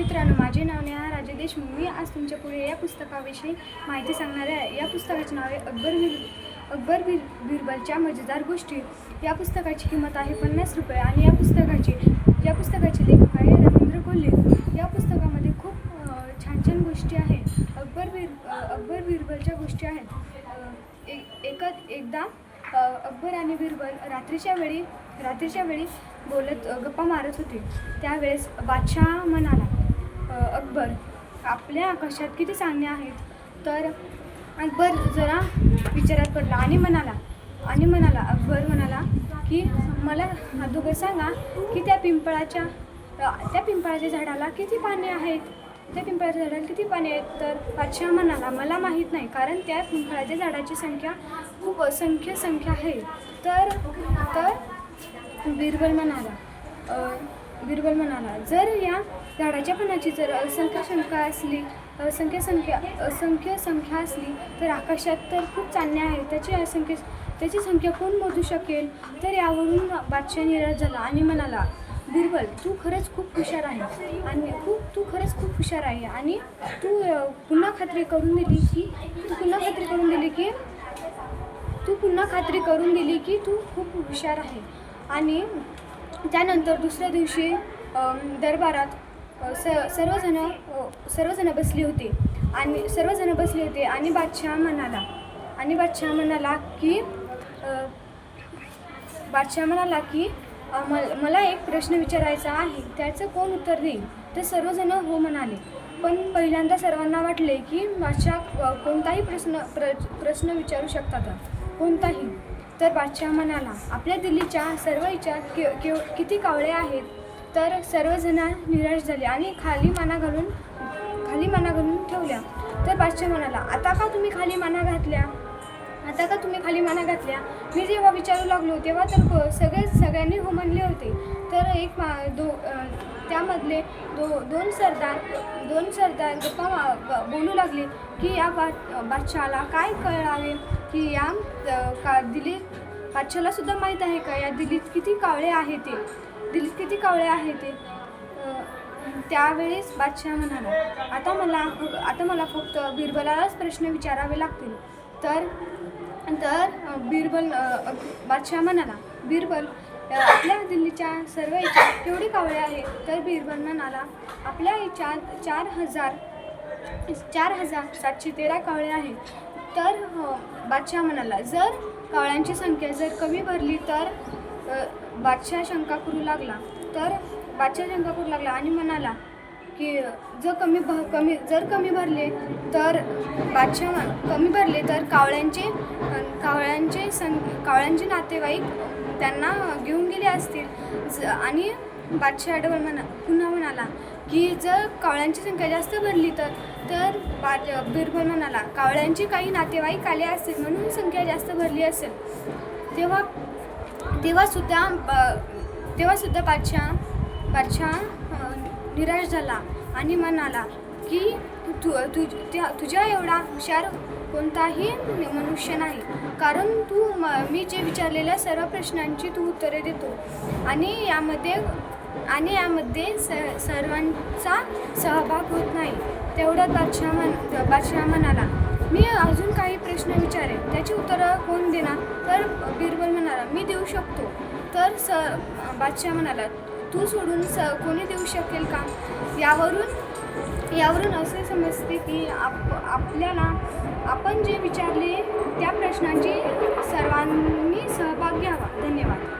मित्रांनो माझे नाव नेहा राजे देशमुख. मी आज तुमच्यापुढे या पुस्तकाविषयी माहिती सांगणार आहे. या पुस्तकाचे नाव आहे अकबर बिर अकबर बीर बिरबलच्या मजेदार गोष्टी. या पुस्तकाची किंमत आहे पन्नास रुपये आणि या पुस्तकाची या पुस्तकाचे लेखक आहे रवींद्र कोल्हे. या पुस्तकामध्ये खूप छान छान गोष्टी आहेत. अकबर बीर अकबर बिरबलच्या गोष्टी आहेत. एक एकत एकदा अकबर आणि बिरबल रात्रीच्या वेळी रात्रीच्या वेळी बोलत गप्पा मारत होते. त्यावेळेस बादशाह म्हणाला अकबर आपल्या आकाशात किती चांदणे आहेत? तर अकबर जरा विचारात पडला आणि म्हणाला आणि म्हणाला अकबर म्हणाला की मला दोघं सांगा की त्या पिंपळाच्या त्या पिंपळाच्या झाडाला किती पाने आहेत? त्या पिंपळाच्या झाडाला किती पाने आहेत? तर बादशाह म्हणाला मला माहीत नाही कारण त्या पिंपळाच्या झाडाची संख्या खूप असंख्य संख्या आहे. तर तर बिरबल म्हणाला बिरबल म्हणाला जर या झाडाच्या पानाची जर असंख्य शंका असली असंख्य संख्या असंख्य संख्या असली तर आकाशात तर खूप चांदण्या आहेत. त्याची असंख्य त्याची संख्या कोण मोजू शकेल? तर यावरून बादशाह निराश झाला आणि म्हणाला बिरबल तू खरंच खूप हुशार आहे आणि खूप तू खरंच खूप हुशार आहे आणि तू पुन्हा खात्री करून दिली की तू पुन्हा खात्री करून दिली की तू पुन्हा खात्री करून दिली की तू खूप हुशार आहे आणि त्यानंतर दुसऱ्या दिवशी दरबारात स सर्वजण सर्वजणं सर्वजण बसले होते. आणि सर्वजण बसले होते आणि बादशाह म्हणाला आणि बादशाह म्हणाला की बादशाह म्हणाला की मल- मला एक प्रश्न विचारायचा आहे. त्याचं कोण उत्तर देईल? तर सर्वजण हो म्हणाले. पण पहिल्यांदा सर्वांना वाटले की बादशाह कोणताही प्रश्न प्र प्रश्न विचारू शकतात. कोणताही. तर बादशाह म्हणाला आपल्या दिल्लीच्या सर्व इचार कि कि किती कावळे आहेत तर सर्वजण निराश झाले आणि खाली माना घालून खाली माना घालून ठेवल्या. तर बादशाह म्हणाला आता का तुम्ही खाली माना घातल्या? आता का तुम्ही खाली माना घातल्या? मी जेव्हा विचारू लागलो तेव्हा तर सगळे सगळ्यांनी हो म्हणले होते. तर एक मा दो त्यामधले दो दोन सरदार दोन सरदार गप्पा बोलू लागले की या बा बादशहाला काय कळावे? की या का दिलीत बादशाला सुद्धा माहीत आहे का? या दिल्लीत किती कावळे आहे ते? दिल्लीत किती कावळे आहे ते? त्यावेळेस बादशाह म्हणाला आता मला आता मला फक्त बिरबलालाच प्रश्न विचारावे लागतील. तर तर बिरबल बादशाह म्हणाला बिरबल आपल्या दिल्लीच्या सर्व इच्छा केवढी कावळे आहे तर बिरबल आपल्या इच्छा चार हजार चार हजार सातशे तेरा कावळे आहेत. तर बादशाह म्हणाला जर कावळ्यांची संख्या जर कमी भरली तर बादशाह शंका करू लागला. तर बादशाह शंका करू लागला आणि म्हणाला की जर कमी भ कमी जर कमी भरले तर बादशाह कमी भरले तर कावळ्यांचे कावळ्यांचे सं कावळ्यांचे नातेवाईक त्यांना घेऊन गेले असतील. ज आणि बादशाह डबल म्हणा पुन्हा म्हणाला की जर कावळ्यांची संख्या जास्त भरली तर तर बाद बिरबल म्हणाला कावळ्यांचे काही नातेवाईक आले असतील म्हणून संख्या जास्त भरली असेल. तेव्हा तेव्हासुद्धा ब- तेव्हासुद्धा बादशाह बादशाह निराश झाला आणि म्हणाला की तू तु त्या- तुझ्या एवढा हुशार कोणताही मनुष्य नाही. कारण तू म मी जे विचारलेल्या सर्व प्रश्नांची तू उत्तरे देतो. आणि यामध्ये आणि यामध्ये स सर्वांचा सहभाग होत नाही. तेवढं बादशाह म्हण बादशाह म्हणाला मी अजून काही प्रश्न विचारेन. त्याची उत्तरं कोण देणार? तर बिरबल म्हणाला मी देऊ शकतो. तर स बादशाह म्हणाला तू सोडून स कोणी देऊ शकेल का? यावरून यावरून असे समजते की आप आपल्याला आपण जे विचारले त्या प्रश्नांची सर्वांनी सहभाग घ्यावा. धन्यवाद.